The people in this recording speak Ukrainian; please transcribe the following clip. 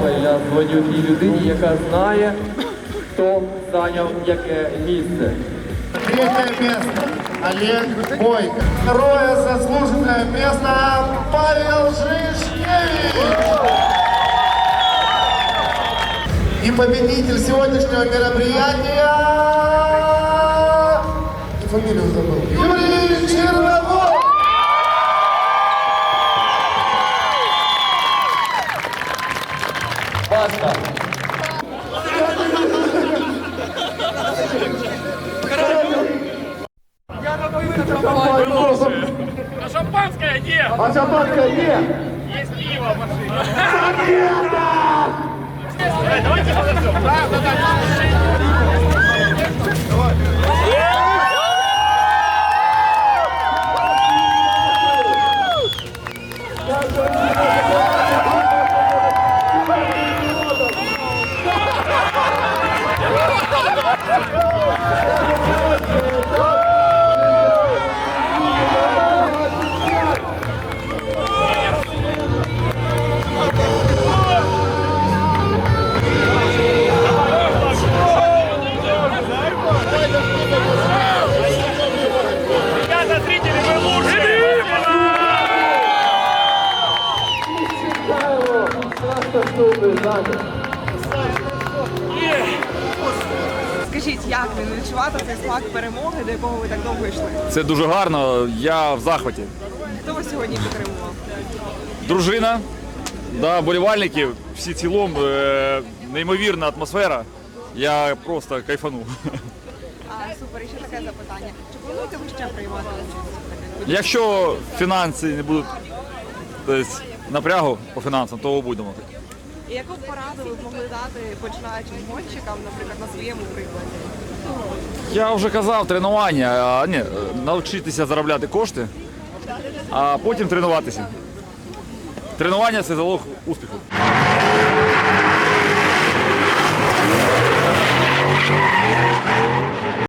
сьогодні у тій людині, яка знає, хто зайняв яке місце. Третье место Олег Бойко. Второе заслуженное место Павел Жишкевич. И победитель сегодняшнего мероприятия... Фамилию А шампанское где? А шампанское где? Есть пиво в машине. Давайте подождем. Да, да, да. Ребята, Скажіть, як він відчувати цей смак перемоги, до якого ви так довго йшли? Це дуже гарно. Я в захваті. Хто вас сьогодні підтримував? Дружина, да, болівальники, всі цілом, е, неймовірна атмосфера. Я просто кайфанув. А супер, і ще таке запитання. Чи плануєте ви ще приймати участь? Якщо фінанси не будуть десь напрягу по фінансам, то будемо. І яку пораду ви могли дати починаючим гонщикам, наприклад, на своєму прикладі? Я вже казав, тренування, а, ні, навчитися заробляти кошти, а потім тренуватися. Тренування це залог успіху.